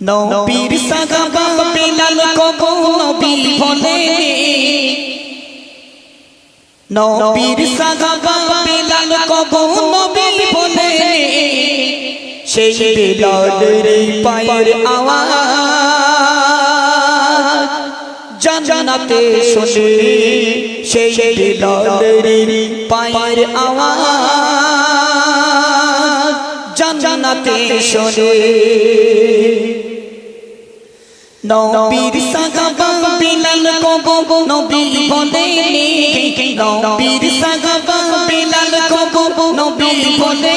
নবীর সাগাবা বেলাল কবু নবী বলে। নবীর সাগাবা বেলাল কবু নবী বলে। সেই বেলালের পায়ের আওয়াজ জান্নাতে শুনে। সেই বেলালের পায়ের আওয়াজ জান্নাতে শুনে নবীর সাগাবা বিলাল কবো নবী বলে নবীর সাগাবা বিলাল কবো নবী বলে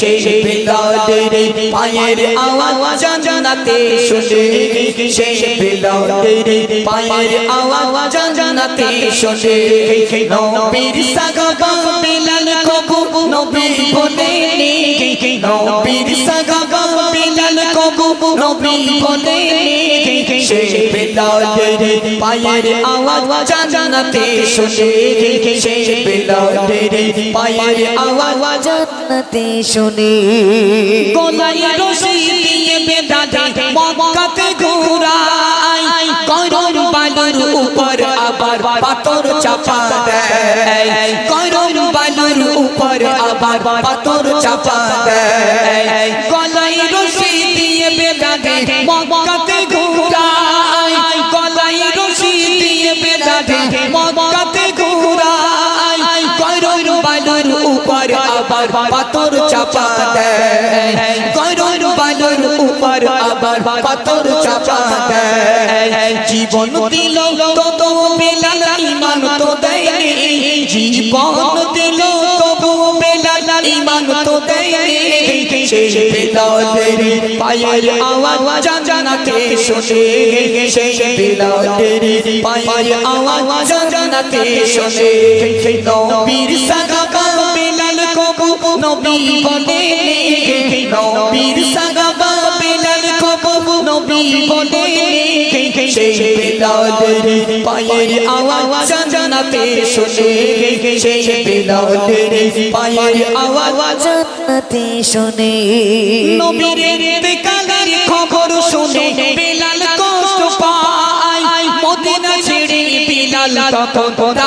সেই বিলালের পায়ের আওয়াজ জান্নাতে শুনে সেই বিলালের পায়ের আওয়াজ জান্নাতে শুনে নবীর সাগাবা বিলাল কবো নবী বলে নবীর সাগাবা বিলাল কবো নবী বলে সেই বেলালের পায়ের আওয়াজ জান্নাতে শুনে। সেই বেলালের পায়ের আওয়াজ জান্নাতে শুনে। গলায় রশি দিয়ে বেঁধে মক্কাতে ঘোরায়। গরম বালুর উপর আবার পাথর চাপা দেয়। বালুর উপর আবার পাথর চাপা দেয়। গলায় রশি দিয়ে বেঁধে মক্কাতে ঘোরায়। গলায় রশি দিয়ে বেঁধে মক্কাতে ঘোরায়। গরম বালুর উপর আবার পাথর চাপা দেয়। গরম বালুর উপর আবার পাথর চাপা দেয়। জীবন দিল তো বেলাল ইমান তো দেয়নি। জীবন ইমান তো দেয়নি। সেই বেলালের পায়ের আওয়াজ জানাতে শুনে। সেই বেলালের পায়ের আওয়াজ জানাতে শুনে। নবীর সাগাবা বেলাল কবু নবী বলে নবীর সাগাবা বেলাল কবু নবী বলে সেই বেলালের পায়ের আওয়াজ জানাতে শুনে সেই বেলালের পায়ের আওয়াজ শুনে। নবীর ইন্তেকালের খবর শুনে বেলাল কষ্ট পায়। মদিনা ছেড়ে বেলাল তখন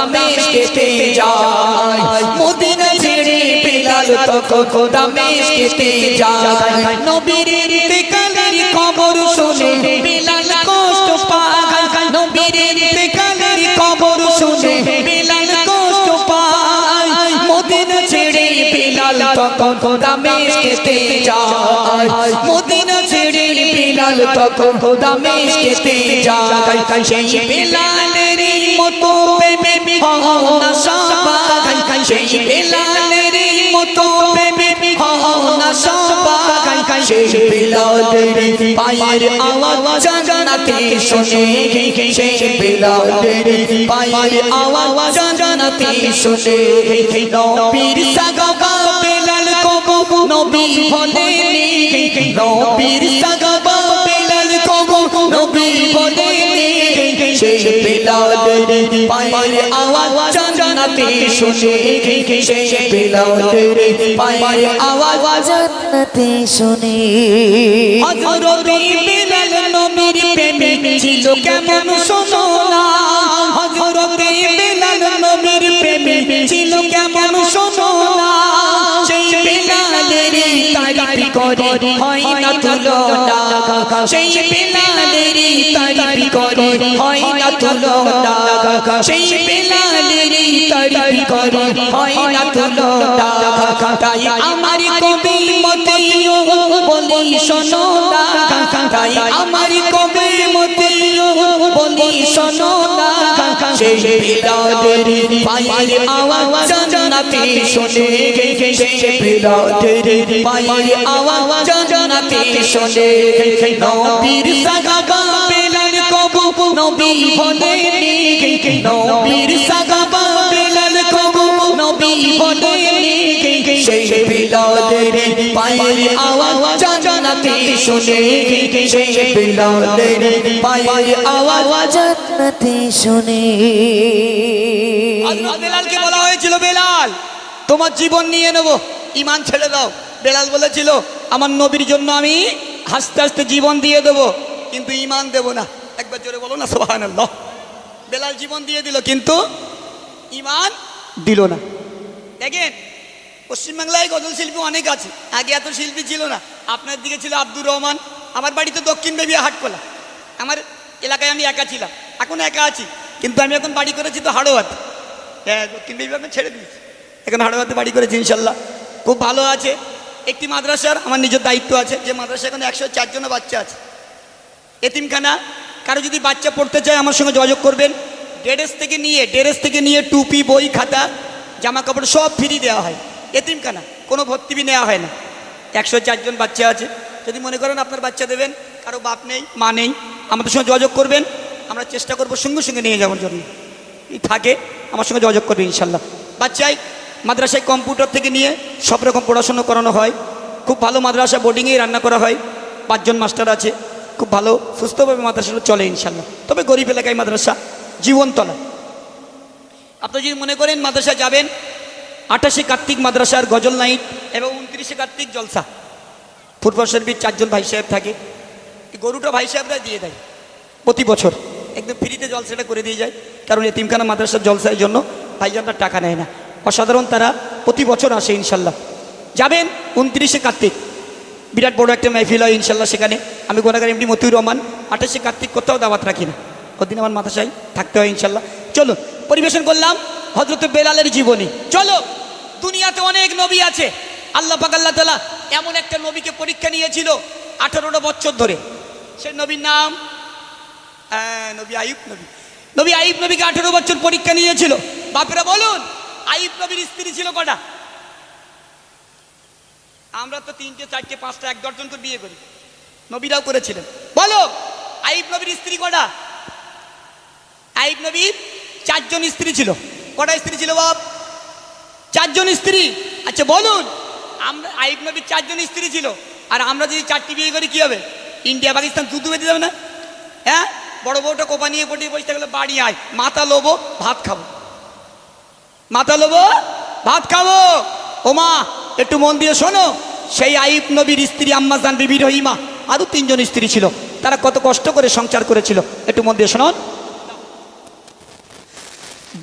যায়। মদিনা ছেড়ে বেলাল তখন যায়। নবীর ইন্তেকালের খবর শুনে তখন দামেস্কেতে যায়। মদিনা ছেড়ে বেলাল তখন দামেস্কেতে যায়। সেই বেলালের মতো প্রেমে হও না সবাই। সেই বেলালের মতো প্রেমে হও না সবাই। সেই বেলালের পায়ের আওয়াজ জানাতে শুনে। সেই বেলালের পায়ের আওয়াজ জানাতে শুনে। নবীর বেলাল কবু নবী বলে নবীর সাগাবা বেলাল কবু নবী বলে সেই বেলালের পায়ের আওয়াজ জানাতে শুনে সেই বেলালের পায়ের আওয়াজ জান্নাতে শুনে হযরত বেলাল নবীর প্রেমে ছিল কেমন শোনো? করে হয় না তুলনা সেই বেলালের তারিফ করে হয় না তুলনা সেই বেলালের তারিফ করে হয় না তুলনা তাই আমার কবি মতিও বলি শোনো তাই আমার কবি মতে বলি, শোনো না, সেই বেলালের পায়ের আওয়াজ জানাতে শুনে। সেই বেলালের পায়ের আওয়াজ জানাতে শুনে। নবীর সাগাবা বেলাল কবু নবী বলে নবীর সাগাবা পায়ের আওয়াজ শুনে সেই পায়ের আওয়াজ শুনে। বেলালকে বলা হয়েছিল, বেলাল, তোমার জীবন নিয়ে নেব। ইমান ছেড়ে দাও। বেলাল বলেছিল, আমার নবীর জন্য আমি হাসতে হাসতে জীবন দিয়ে দেবো, কিন্তু ইমান দেব না। একবার জোরে বলো না সোহান বেলাল জীবন দিয়ে দিল, কিন্তু ইমান দিল না। দেখেন পশ্চিমবাংলায় গজল শিল্পী অনেক আছে। আগে এত শিল্পী ছিল না। আপনার দিকে ছিল আব্দুর রহমান, আমার বাড়ি তো দক্ষিণ বেবিয়া হাটকোলা। আমার এলাকায় আমি একা ছিলাম, এখন একা আছি। কিন্তু আমি এখন বাড়ি করেছি তো হাড়োয়াতে। হ্যাঁ দক্ষিণ বেবি আমি ছেড়ে দিয়েছি। এখন হাড়োয়াতে বাড়ি করেছি ইনশাল্লাহ। খুব ভালো আছে। একটি মাদ্রাসার আমার নিজের দায়িত্ব আছে যে মাদ্রাসা এখন একশো চারজনের বাচ্চা আছে। এতিমখানা, কারও যদি বাচ্চা পড়তে চায় আমার সঙ্গে যোগাযোগ করবেন। ড্রেস থেকে নিয়ে ড্রেস থেকে নিয়ে টুপি, বই, খাতা জামা কাপড় সব ফ্রি দেওয়া হয়। এতিমখানা, কোনো ভর্তি নেওয়া হয় না। একশো চারজন বাচ্চা আছে। যদি মনে করেন আপনার বাচ্চা দেবেন, কারও বাপ নেই, মা নেই, আমাদের সঙ্গে যোগাযোগ করবেন, আমরা চেষ্টা করব সঙ্গে সঙ্গে নিয়ে যাওয়ার জন্য। থাকে, আমার সঙ্গে যোগাযোগ করবে ইনশাল্লাহ বাচ্চাই মাদ্রাসায় কম্পিউটার থেকে নিয়ে সব রকম পড়াশুনো করানো হয়। খুব ভালো মাদ্রাসা বোর্ডিংয়েই রান্না করা হয়। পাঁচজন মাস্টার আছে। খুব ভালো, সুস্থভাবে মাদ্রাসাগুলো চলে ইনশাল্লাহ তবে গরিব এলাকায় মাদ্রাসা জীবনতলা। আপনি যদি মনে করেন মাদ্রাসা যাবেন আঠাশে কার্তিক মাদ্রাসার গজল নাইট এবং উনত্রিশে কার্তিক জলসা। ফুটবল সার্ভিস চারজন ভাই সাহেব থাকে। গরুটা ভাই সাহেবরা দিয়ে দেয়। প্রতি বছর একদম ফ্রিতে জলসাটা করে দিয়ে যায়। কারণ এতিমখানা মাদ্রাসার জলসার জন্য ভাইজানরা টাকা নেয় না। অসাধারণ তারা প্রতি বছর আসে ইনশাল্লাহ। যাবেন উনত্রিশে কার্তিক। বিরাট বড় একটা মেহফিল হয় ইনশাল্লাহ সেখানে। আমি গোনাগার এমডি মতিউর রহমান, আঠাশে কার্তিক কোথাও দাওয়াত রাখি না। ওদিন আমার মাথা চাই থাকতে হয় ইনশাল্লাহ। চলো পরিবেশন করলাম। হজরত বেলালের জীবনী। চলো, দুনিয়াতে অনেক নবী আছে। আল্লাহ পাক আল্লাহ তালা এমন একটা নবীকে পরীক্ষা নিয়েছিল আঠারোটা বছর ধরে। সে নবীর নাম নবী আইব নবী। নবী আইব নবীকে আঠেরো বছর পরীক্ষা নিয়েছিল। বাপেরা বলুন আইব নবীর স্ত্রী ছিল কটা? আমরা তো তিনটে, চারটে, পাঁচটা, এক দশজন তো বিয়ে করি। নবীরাও করেছিলেন। বলো আইব নবীর স্ত্রী কটা? আইব নবীর চারজন স্ত্রী ছিল। কটা স্ত্রী ছিল বাপ? চারজন স্ত্রী। আচ্ছা বলুন। আমরা আইব নবীর চারজন স্ত্রী ছিল। আর আমরা যদি চারটি বিয়ে করি, কি হবে? ইন্ডিয়া, পাকিস্তান দুধ বেঁধে যাবে না? হ্যাঁ? বড় বউটা কোপা নিয়ে পটিয়ে বসে থাকলে বাড়ি আয়। মাথা লোবো, ভাত খাব। মাথা লোবো, ভাত খাব। ওমা একটু মন দিয়ে শোনো। সেই আইব নবীর স্ত্রী আম্মাজান বিবি রহিমা, আরও তিনজন স্ত্রী ছিল। তারা কত কষ্ট করে সংসার করেছিল। একটু মন দিয়ে শোনো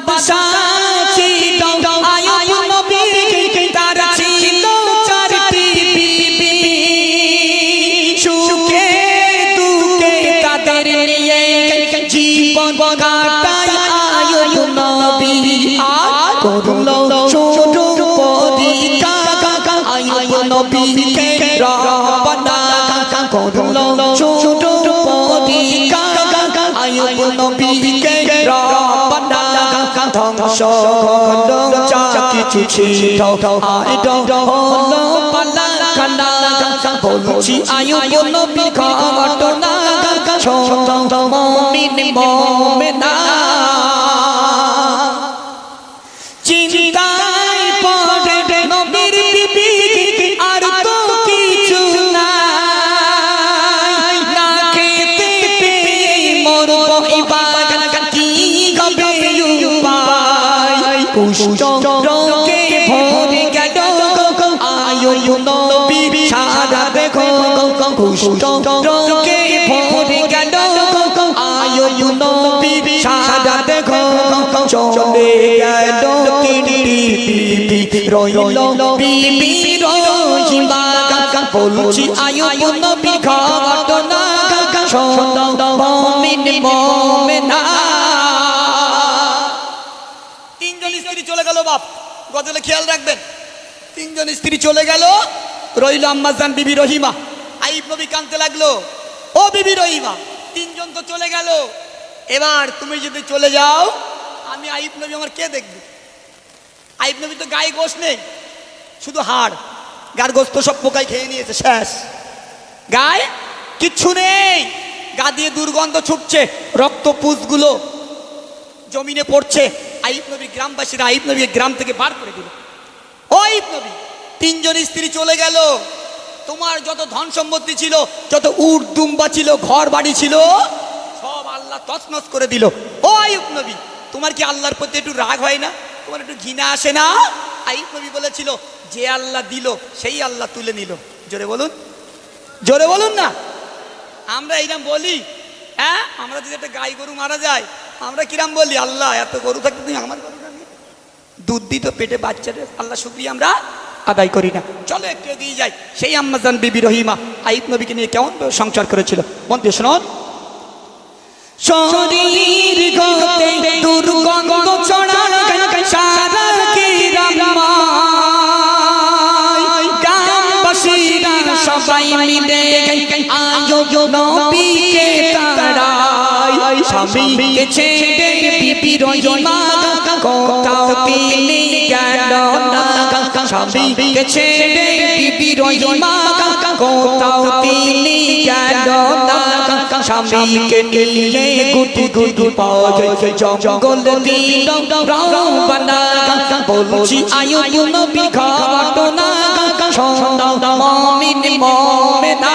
বাদশাহ ছিল আইড হলো পালা কানা বলছি আয়ুব নবী ঘটনা শোনো মমিন মমেনা চলে গেল তিনটি বিবি রইল বিবি রহিমা বলছি আয়ুব নবী ঘটনা শোনো মুমিন মুমিনা তিনজন স্ত্রী চলে গেল বাপ। গজলে খেয়াল রাখবেন। তিনজন স্ত্রী চলে গেল। রইল আম্মাজান বিবি রহিমা। আইব নবী কানতে লাগল। ও বিবি রহিমা তিনজন তো চলে গেল। এবার তুমি যদি চলে যাও আমি আইব নবী আমার কে দেখবে? আইব নবী তো গায়ে গোশ নেই, শুধু হাড়। গার গোস্ত সব পোকায় খেয়ে নিয়েছে, শেষ। গায়ে কিচ্ছু নেই, গা দিয়ে দুর্গন্ধ ছুটছে, রক্ত পুষগুলো জমিনে পড়ছে। আইব নবী গ্রামবাসীরা আইব নবী গ্রাম থেকে বার করে দিল। ও আইব নবী, তিনজন স্ত্রী চলে গেল। তোমার যত ধন সম্পত্তি ছিল, যত উট দুম্বা ছিল ঘর বাড়ি ছিল, সব আল্লাহ তছনছ করে দিল। ও আইব নবী তোমার কি আল্লাহর প্রতি একটু রাগ হয় না? তোমার একটু ঘৃণা আসে না? আইব নবী বলেছিল, যে আল্লাহ দিল, সেই আল্লাহ তুলে নিল। জোরে বলুন। জোরে বলুন না। আমরা এইরকম বলি হ্যাঁ? আমরা যদি একটা গাই গরু মারা যায়, আমরা কিরাম বলি, আল্লাহ, এত গরু থাকতে তুমি আমার নিয়ে দুধ দিত পেটে বাচ্চাদের আল্লাহ শুক্রিয়া আমরা আদায় করি না। চলো একটু এগিয়ে যাই। সেই আম্মাজান বিবি রহিমা আইব নবীকে নিয়ে কেমন সংসার করেছিল? দিয়ে শুনুন। শরীর গতে দুর্গন্ধ ছড়া সারা গ্রামবাসীরা সবাই মিলে আজো নবীকে তাড়ায় স্বামীকে ছেড়ে বিবি রহিমা কোথাও তিনি গেল না। স্বামীকে ছেড়ে বিবি রহিমা কোথাও তিনি গেল না স্বামীকে নিয়ে গুটি গুটি পাওয়া জঙ্গল দিল রাবনা বলছি আয়ুব নবী ঘটনা সন্তান মুমিন মমেনা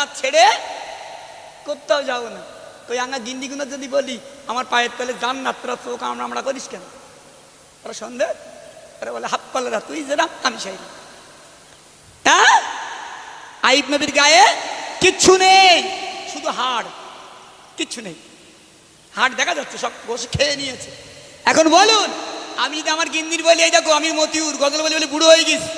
জান্নাত ছেড়ে কোথাও যাব না। ওই আঙ্গা গিন্দিগুলো যদি বলি, আমার পায়ের তলে জান্নাত তোরা চোখ আমরা আমরা করিস কেন? ওরা সন্দেহ। ওরা বলে, হাত পালেরা তুই যে রাম, আমি সেই হ্যাঁ? আইব নবীর গায়ে কিচ্ছু নেই, শুধু হাড়, কিচ্ছু নেই। হাড় দেখা যাচ্ছে, সব বসে খেয়ে নিয়েছে। এখন বলুন, আমি যদি আমার গিন্দির বলি, এই দেখো, আমি মতিউর, গজল বলি বলি বুড়ো হয়ে গেছি।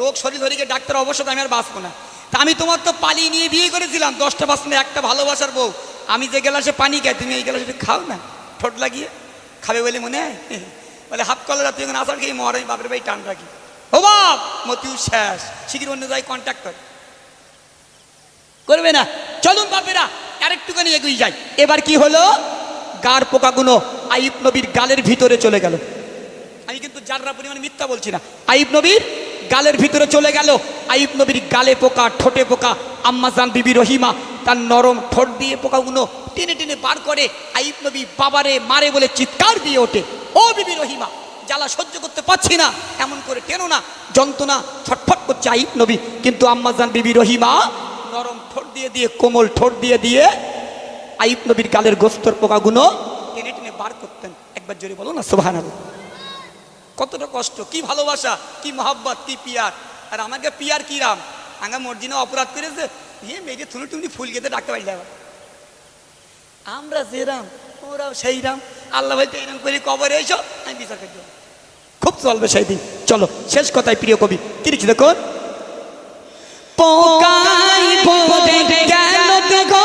রোগ শরীর গিয়ে ডাক্তার অবশ্যই আমি আর বাঁচবো না। তা আমি তোমার তো পালিয়ে নিয়ে বিয়ে করেছিলাম, দশটা বাঁচলে একটা ভালোবাসার বউ। আমি যে গ্লাসে পানি খাই, তুমি এই গ্লাসে খাও না, ঠোঁট লাগিয়ে খাবে বলে মনে হয়? বলে, হাফ কলার তুই এখন আসার খেয়ে মরে বাপের ভাই টান রাখি। ও বাপ, মতিউর শেষ শিখির অন্য যাই কন্ট্যাক্ট করে। করবে না। চলুন বাপেরা, আরেকটুখানি এগিয়ে যাই। এবার কি হলো? গার পোকাগুলো আইব নবীর গালের ভিতরে চলে গেল। আমি কিন্তু যাররা পরিমাণে মিথ্যা বলছি না। আইব নবীর গালের ভিতরে চলে গেল। আইব নবীর গালে পোকা, ঠোঁটে পোকা আম্মাজান বিবি রহিমা, তার নরম ঠোঁট দিয়ে পোকাগুলো টেনে টেনে বার করে আইব নবী বাবারে মারে বলে চিৎকার দিয়ে ওঠে। ও বিবি রহিমা, জ্বালা সহ্য করতে পারছি না, এমন করে টেনো না, যন্ত্রণা ছটফট করছে আইব নবী। কিন্তু আম্মাজান বিবি রহিমা নরম ঠোঁট দিয়ে দিয়ে, কোমল ঠোঁট দিয়ে দিয়ে আইব নবীর গালের গোস্তর পোকাগুলো টেনে টেনে বার করতেন। একবার জোরে বলো না সোভান কতটা কষ্ট, কি ভালোবাসা, কি মহাব্বত, কি পিয়ার। আর আমাকে পিয়ার কি রাম? আঙ্গা মর্জিনা অপরাধ করেছে। ইয়ে মেয়েকে থুনি টুনি ফুল খেতে ডাকতে পারলে আবার আমরা যে রাম, ওরাও সেই রাম। আল্লাহ ভাই এইরাম করে কবরে এসো, আমি বিচার করে খুব চলবে সেই দিন চলো, শেষ কথায় প্রিয় কবি, কি লিখছি দেখুন পোকাই পড়ে গেল দেখো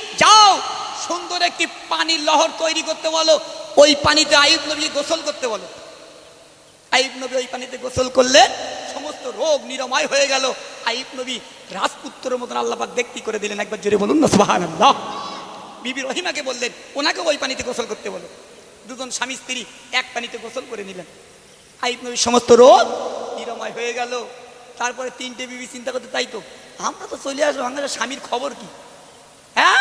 যাও, সুন্দর একটি পানির লহর তৈরি করতে বলো। ওই পানিতে আইব নবী গোসল করতে বলো। আইব নবী ওই পানিতে গোসল করলে সমস্ত রোগ নিরাময় হয়ে গেল। আইব নবী রাজপুত্রের মতন আল্লাহ পাক দেখতে করে দিলেন। একবার জোরে বলুন না, সুবহানাল্লাহ। বিবি রহিমাকে বললেন ওনাকে ওই পানিতে গোসল করতে বলো। দুজন স্বামী স্ত্রী এক পানিতে গোসল করে নিলেন। আইব নবীর সমস্ত রোগ নিরাময় হয়ে গেল। তারপরে তিনটে বিবি চিন্তা করতে, তাই তো? আমরা তো চলে আসব আমাদের স্বামীর খবর কি? হ্যাঁ?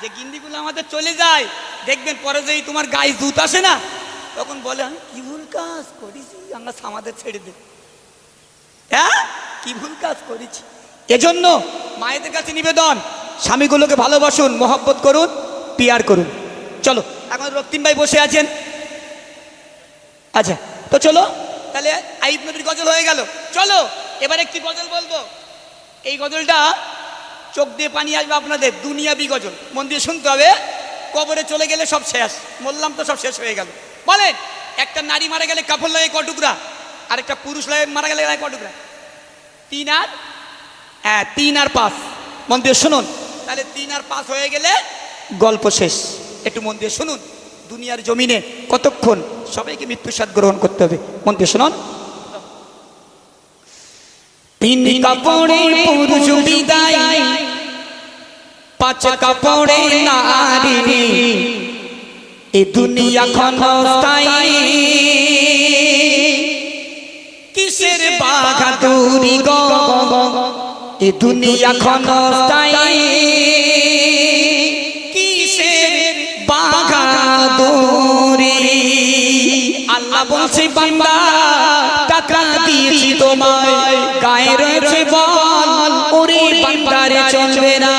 যে গিন্দিগুলো আমাদের চলে যায়, দেখবেন পরে যেই তোমার গায়ে দুধ আসে না, তখন বলে, আমি কি ভুল কাজ করেছি? আমরা আমাদের ছেড়ে দে। হ্যাঁ? কি ভুল কাজ করেছি? এজন্য মায়েদের কাছে নিবেদন, স্বামীগুলোকে ভালোবাসুন, মহব্বত করুন, পিয়ার করুন। চলো, এখন রক্তিম ভাই বসে আছেন। আচ্ছা তো চলো, তাহলে আইব নবীর গজল হয়ে গেল। চলো, এবার একটি গজল বলব। এই গজলটা চোখ দিয়ে পানি আসবে আপনাদের দুনিয়া বিগজন। মন দিয়ে শুনতে হবে কবরে চলে গেলে সব শেষ। বললাম তো সব শেষ হয়ে গেল। বলেন একটা নারী মারা গেলে কাপড় লাগে কটুকরা আর একটা পুরুষ লাগে মারা গেলে লাগে কটুকরা তিন আর? হ্যাঁ তিন আর পাঁচ। মন দিয়ে শুনুন। তাহলে তিন আর পাঁচ হয়ে গেলে গল্প শেষ। একটু মন দিয়ে শুনুন। দুনিয়ার জমিনে কতক্ষণ সবাইকে মৃত্যু স্বাদ গ্রহণ করতে হবে? মন দিয়ে শুনুন। তিন কাপড়ে পুরুষ বিদায়। পাঁচ কাপড়ে নারী। এ দুনিয়া ক্ষণস্থায়ী। কিসের বাঘাতুরি গো? এ দুনিয়া ক্ষণস্থায়ী। কিসের বাঘাতুরি আল্লাহ বলছে, বান্দা টাকা দিয়েছি তোমায়, গায়ে রয়েছে বল। ওরে বান্দারে চলবে না।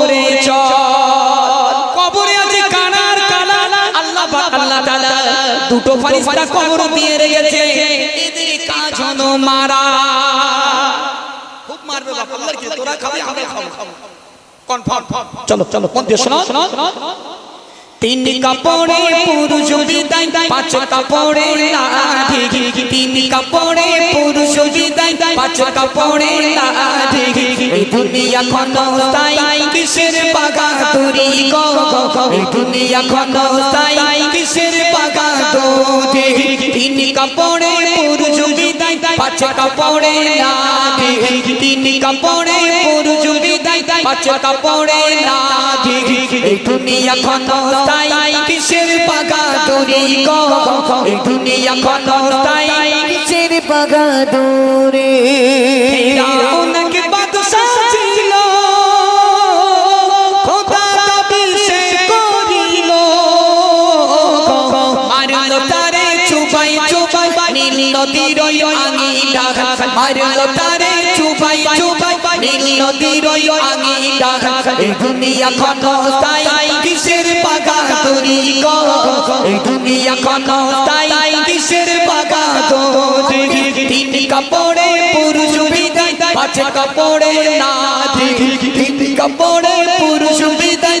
কবরে চল। কবরে আছে কানার কালা আল্লাহ আল্লাহ তাআলা দুটো ফারিস্তা কবর দিয়ে রেখেছে। এদের কাজ হলো মারা। খুব মারবে বাপ আল্লাহর কি তোরা খাবি আমরা খাব। কনফার্ম চলো চলো মন দিয়ে শোনো তিন কাপড়ে পুরুষ বিদায় পাঁচ কাপড়ে লাঠি তিন কাপড়ে পুরুষ বিদায় পাঁচ কাপড়ে লাঠি এই দুনিয়া ক্ষণস্থায়ী কিসের বাগাতুরি গো? এই দুনিয়া ক্ষণস্থায়ী কিসের বাগা বাগাতুরি তিন কাপড়ে পুরুষ বিদায় পাঁচ কাপড়ে লাঠি তিন কাপড়ে পুরুষ বিদায় পাঁচ কাপড়ে লাঠি এই দুনিয়া ক্ষণস্থায়ী কিসের বাগাতুরি গো? এই দুনিয়া ক্ষণস্থায়ী কিসের পাগা দূরে অনেক বাদশা ছিল। খোদা চুপাই চুপাই নীল নদীর আঙিটা এই দুনিয়া ক্ষণস্থায়ী কিসের বাগাতুরি গো? এই দুনিয়া কিসের পুরুষ বিদায়, পাঁচ কাপড়ে নাথি তিন কাপড়ে পুরুষ বিদায়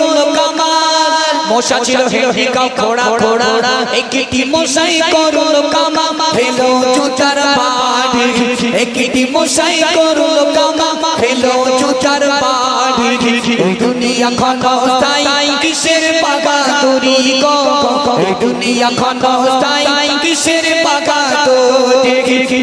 মশা ছিল হেলিকা ফোড়া ফোড়া একটি মশাই করল কামা ফেলো জুতার বাড়ি একটি মশাই করল কামা ফেলো জুতার বাড়ি দুনিয়া ক্ষণস্থায়ী কিসের বাগাতুরি গো? এই দুনিয়া ক্ষণস্থায়ী কিসের বাগাতুরি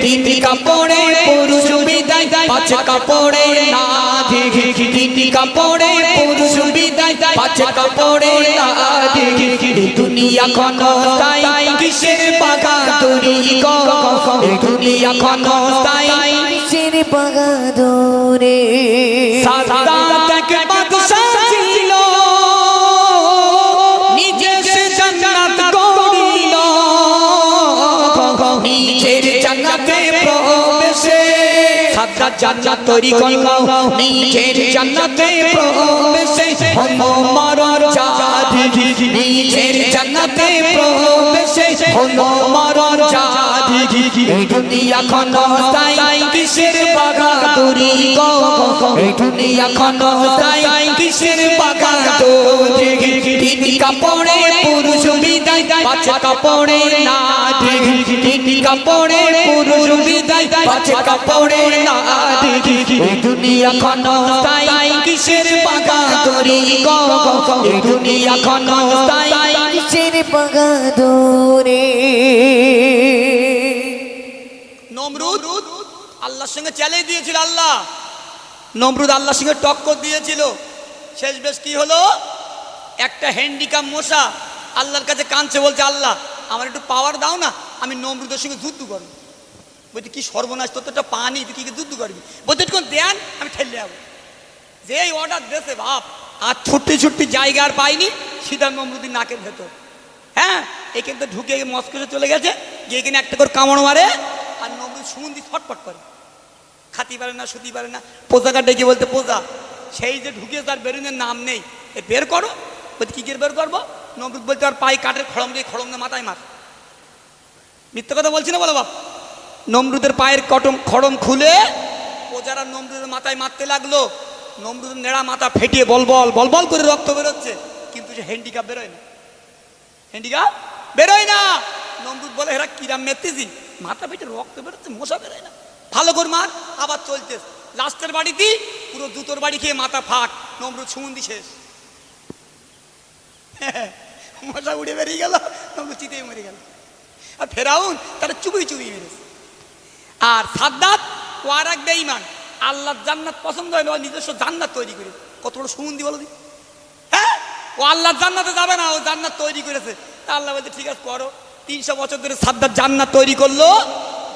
তিনটি কাপড়ে পুরুষ বিদায় পাঁচ কাপড়ে না দেখি তিনটি কাপড়ে পুরুষ বিদায় পাঁচ কাপড়ে না দেখি দুনিয়া ক্ষণস্থায়ী কিসের বাগাতুরি গো? এই দুনিয়া ক্ষণস্থায়ী কিসের বাগাদরে সাদাত এক জান্নাত তৈরি করল নিজের জান্নাতে প্রবেশে হলো মরর জাদি নিজের জান্নাতে প্রবেশে হলো মরর জাদি এই দুনিয়া ক্ষণস্থায়ী কিসের বাগাতুরি গো। এই দুনিয়া ক্ষণস্থায়ী কিসের বাগাতুরি তিন কাপড়ে পুরুষ বিদায় পাঁচ কাপড়ে না তিন কাপড়ে পুরুষ বিদায় পাঁচ কাপড়ে না এই দুনিয়া ক্ষণস্থায়ী কিসের বাগাতুরি গো এই দুনিয়া ক্ষণস্থায়ী কিসের বাগাদরে? নমরুদ আল্লাহর সঙ্গে চ্যালেঞ্জ দিয়েছিল আল্লাহ। নমরুদ আল্লাহর সঙ্গে টক্কর দিয়েছিল। শেষ বেশ কি হলো? একটা হ্যান্ডিকাম মশা আল্লাহর কাছে কাঁদছে, বলছে, আল্লাহ, আমার একটু পাওয়ার দাও না, আমি নমরুদের সঙ্গে যুদ্ধ করব। বলছি, কি সর্বনাশ, তোর তো একটা পানি তুই কি যুদ্ধ করবি? বলছে একটু দেন, আমি ঠেলে যাব। যেই অর্ডার দেশে বাপ, আর ছুট্টি ছুট্টি জায়গা আর পাইনি, সিধা নমরুদ্দিন নাকের ভেতর। হ্যাঁ এখান থেকে ঢুকে মস্কোতে চলে গেছে, গিয়ে এখানে একটা করে কামড় মারে, আর নমরুদ সুমন্দি ছটপট করে। খাতি পারে না শুতি পারে না পোজাকা ডেকে বলতে পোজা, সেই যে ঢুকে তার বেরোনোর নাম নেই, এ বের করো। বলতে কী বের করব? নমরুদ বলতে আর পায়ে কাঠের খড়ম দিয়ে খড়ম দিয়ে মাথায় মার মিথ্যে কথা বলছি না বলো বাপ? নমরুদের পায়ের কটম খড়ম খুলে প্রজারা নমরুদের মাথায় মারতে লাগল, নমরুদের নেড়া মাথা ফেটিয়ে বল বল বল বল করে রক্ত বেরোচ্ছে, কিন্তু সে হ্যান্ডিকাপ বেরোয় না। হ্যান্ডিকাপ বেরোয় না। নমরুদ বলে, এরা কিরাম মেতেছি মাথা ফেটে রক্ত বেরোচ্ছে, মশা বেরোয় না। ভালো করে মার, আবার চলছে লাস্টের বাড়িতে পুরো জুতোর বাড়ি খেয়ে মাথা ফাট। নমরুদ সুমন্দি শেষ। মশা উড়ে বেরিয়ে গেল নমরুদ চিতেই মরে গেল আর ফেরাউন তারা চুবি চুবি মেরেছে আর সাদ্দাত ও আর এক বেঈমান আল্লাহর জান্নাত পছন্দ হয় ও নিজস্ব জান্নাত তৈরি করে কত বড় সুমন্দি বলো হ্যাঁ ও আল্লাহর জান্নাতে যাবে না ও জান্নাত তৈরি করেছে তা আল্লাহ বলছে ঠিক আছে করো তিনশো বছর ধরে সাদ্দাত জান্নাত তৈরি করল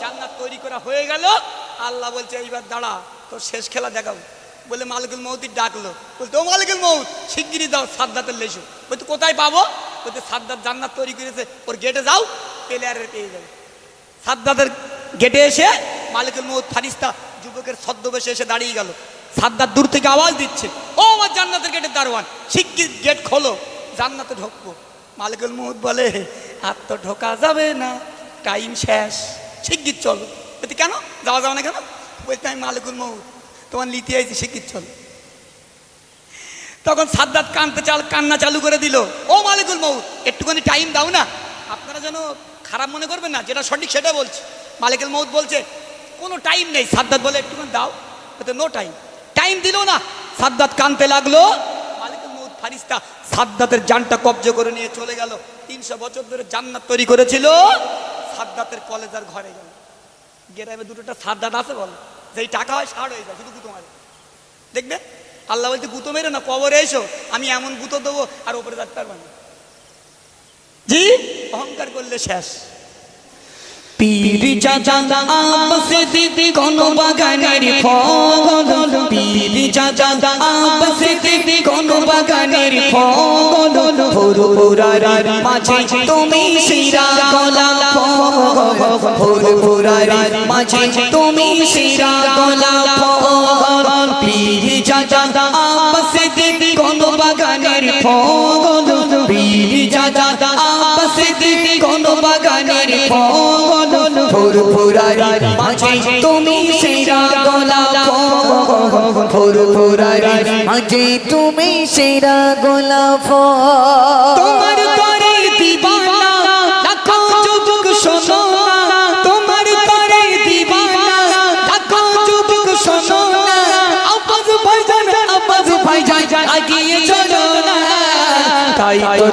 জান্নাত তৈরি করা হয়ে গেল আল্লাহ বলছে এইবার দাঁড়া তোর শেষ খেলা দেখাবো বলে মালিকুল মৌতি ডাকলো বলতে ও মালিকুল মৌত শিগগিরি দাও সাদ্দাতের লেসু বলতে কোথায় পাবো বলতে সাদ্দাত জান্নাত তৈরি করেছে, ওর গেটে যাও প্লেয়ারের পেয়ে যাবে। সাদ্দাতের গেটে এসে মালিকুল মৌত ফারিস্তা যুবকের ছদ্মবেশে এসে দাঁড়িয়ে গেল। সাদ্দাত দূর থেকে আওয়াজ দিচ্ছে, ও আমার জান্নাতের গেটের দারোয়ান, শিগগির গেট খোলো, জান্নাতে ঢুকবো। মালিকুল মৌত বলে আর তো ঢোকা যাবে না টাইম শেষ, শিগগির চলো। বলতে কেন? যাওয়া যাবে না কেন? বলতে আমি মালিকুল মৌত, তোমার লিতে আইছি, শিগগির চলো। তখন সাদ্দাত কানতে চাল, কান্না চালু করে দিল। ও মালিকুল মৌত একটুখানি টাইম দাও না। আপনারা যেন খারাপ মনে করবেন না, যেটা সঠিক সেটা বলছে। মালিকুল মৌত বলছে, কোনো টাইম নেই। সাদ্দাত বলে, একটুখানি দাও বলতে নো টাইম টাইম দিল না। সাদ্দাত কানতে লাগল। মালিকুল মৌত ফারিস্তা সাদ্দাতের জানটা কবজে করে নিয়ে চলে গেল। তিনশো বছর ধরে জান্নাত তৈরি করেছিল। সাদ্দাতের কলেজার ঘরে গেল। গেরামে দুটোটা সাদ্দাত আছে বল। যেই টাকা হয় সার হয়ে যায়, শুধু গুতো মারে দেখবে? আল্লাহ বলতে গুঁতো মেরো না কবরে এসো। আমি এমন গুঁতো দেবো আর ওপরে থাকতে পারব না। জি? অহংকার করলে শেষ। পীরি চাচা আপসে দিদি কোন বাগানের ফল। পীরি চাচা আপসে দিদি কোন বাগানের ফল। ফুরফুরার মাঝে তুমি শিরা গোলাপ ফুরফুরার মাঝে তুমি শিরা গোলাপ পীরি চাচা আপসে দিদি কোন বাগানের ফল। পীরি চাচা আপসে দিদি কোন বাগানের ফল ফুরফুরার মাঝে তুমি সেরা গোলাপ ফুরফুরার তুমি সেরা গোলাপ তোমার করে দিবানা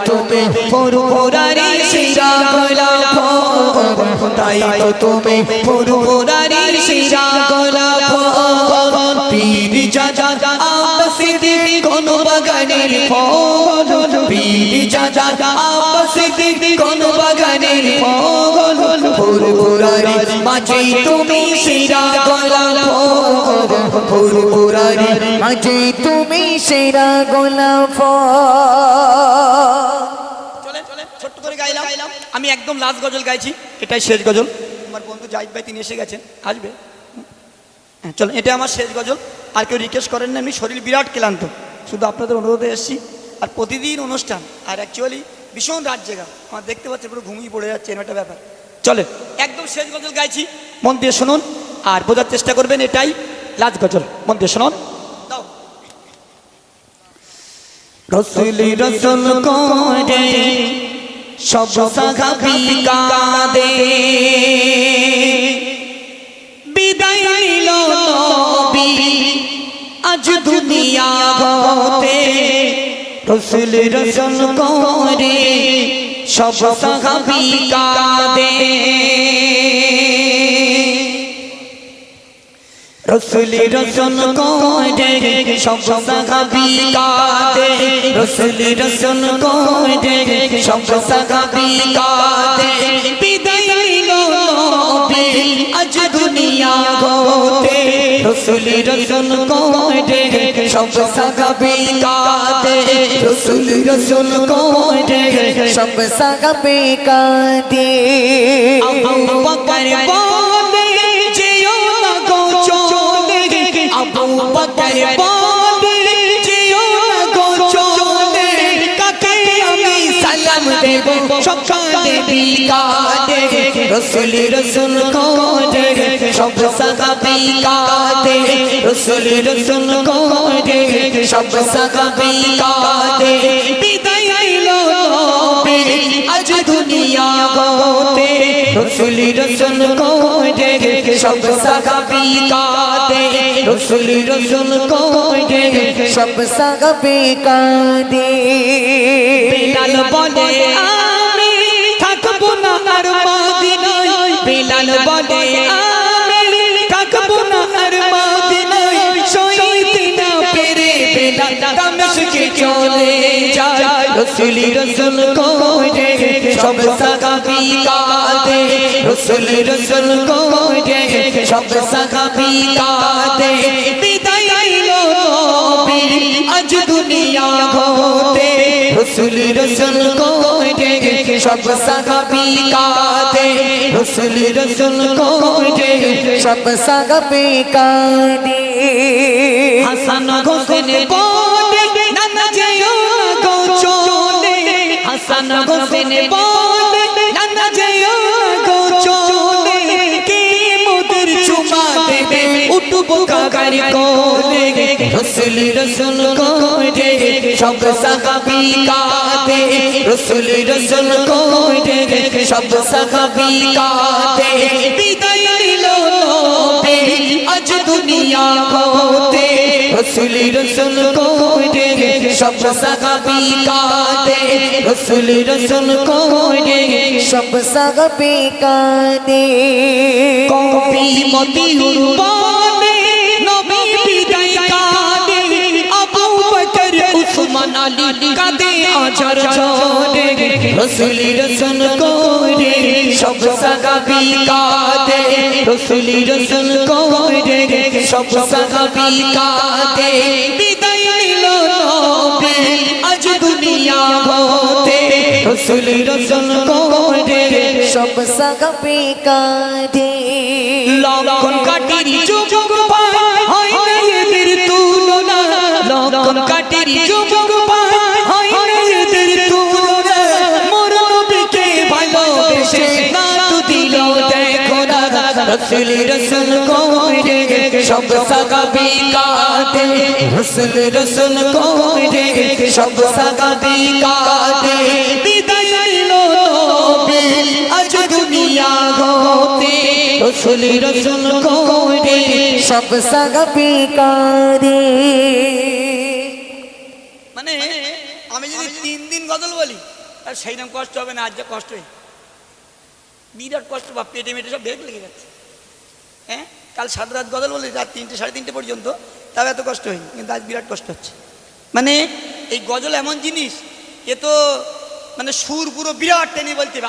তুমি ফুরফুরারি শিরা গোলাপ তাই তো তুমি ফুরফুরারি শিরা গোলাপ পীর চাচা আপসিতে কোন বাগানের ফল পীর আপসিতে কোন বাগানের ফুরফুরারি মাঝে তুমি শিরা গোলাপ ফুরফুরারি মাঝে তুমি শিরা গোলাপ ছোট্ট করে গাইলাম। আমি একদম লাস্ট গজল গাইছি। এটাই শেষ গজল। আমার বন্ধু জাহিদ ভাই তিনি এসে গেছেন। আসবে। হ্যাঁ চলো এটা আমার শেষ গজল। আর কেউ রিকোয়েস্ট করেন না আমি শরীর বিরাট ক্লান্ত। শুধু আপনাদের অনুরোধে এসেছি। আর প্রতিদিন অনুষ্ঠান। আর অ্যাকচুয়ালি ভীষণ রাত জেগা। আমার দেখতে পাচ্ছি পুরো ঘুমিয়ে পড়ে যাচ্ছে এরকম একটা ব্যাপার। চলে। একদম শেষ গজল গাইছি। মন দিয়ে শুনুন আর বোঝার চেষ্টা করবেন এটাই লাজ গজল। মন দিয়ে শুনুন। দাও। রসুলি রসুল করে সব সাহাবি কাঁদে বিদায় নিল নবী আজ দুনিয়া হতে রসুল রসুল করে সব সাহাবি কাঁদে। রসুলি রসুল কোরে সব সাহাবি কাঁদে। রসুলি রসুল কোরে সব সাহাবি কাদে। রসুলি রসুল কোরে সব সাহাবি কাদে রসুলি রসুল কোরে সব সাহাবি কাদে আবু বকর বলে যেও না গো চলে। আবু বকর বলে যেও না গো চলে। কাকে আমি সালাম দেব? সকালে বিকালে সব সাহাবি কাদে। রসুল রসুল কোরে, সব সাহাবি কাদে। বিদায় নিল নবী, আজ দুনিয়া হতে রসুল রসুল কোরে, সব সাহাবি কাদে। রসুল রসুল কোরে, সব সাহাবি কাদে। চলে যায়, রসুলি রসুল কোরে সব সাহাবি কাদে রসুল রসুল কোরে সব সাহাবি কাদে বিদায় নবী আজ দুনিয়া হতে রসুল রসুল কোরে সব সাহাবি কাদে রসুল রসুল কোরে সব সাহাবি কাদে হাসান হোসেন বলে হোসেন বলে নানা যেও গো চলে কে মোদের চুমা দেবে? উঠবো কাকার কোলে? রসুল রসুল কোরে সব সাহাবি কাদে। রসুল রসুল কোরে সব সাহাবি কাদে। বিদায় নিল আজ দুনিয়া হতে রসুল রসুল কোরে সব সাহাবি কাদে। রসুল রসুল কোরে সব সাহাবি কাদে। কবি মতিউর বলে নবী আলী কাদে আজর ছোড়ে রসুল রসুল কোরে সব সাহাবি কাদে রসুল রসুল কোরে সব সাহাবি কাদে বিদায় নিল নবী আজ দুনিয়া হতে রসুল রসুল কোরে সব সাহাবি কাদে লক্ষণ কাটির যুগ পায় হয় না এদের তুলনা। লক্ষণ কাটির যুগ কোরে সব সাহাবি কাদে। বিদায় নিল নবী আজ দুনিয়া হতে রসুল রসুল কোরে সব সাহাবি কাদে। মানে আমি যদি তিন দিন গজল বলি সেই রকম কষ্ট হবে না আজ যা কষ্ট হয় বিরাট কষ্ট বা পেটে মেটে সব বেগ লেগে যাচ্ছে হ্যাঁ? কাল সাত রাত গজল বলি রাত তিনটে, সাড়ে তিনটে পর্যন্ত। তাও এত কষ্ট হয়নি, কিন্তু আজ বিরাট কষ্ট হচ্ছে। মানে এই গজল এমন জিনিস, এ তো মানে সুর পুরো বিরাট টেনে বলতে হবে।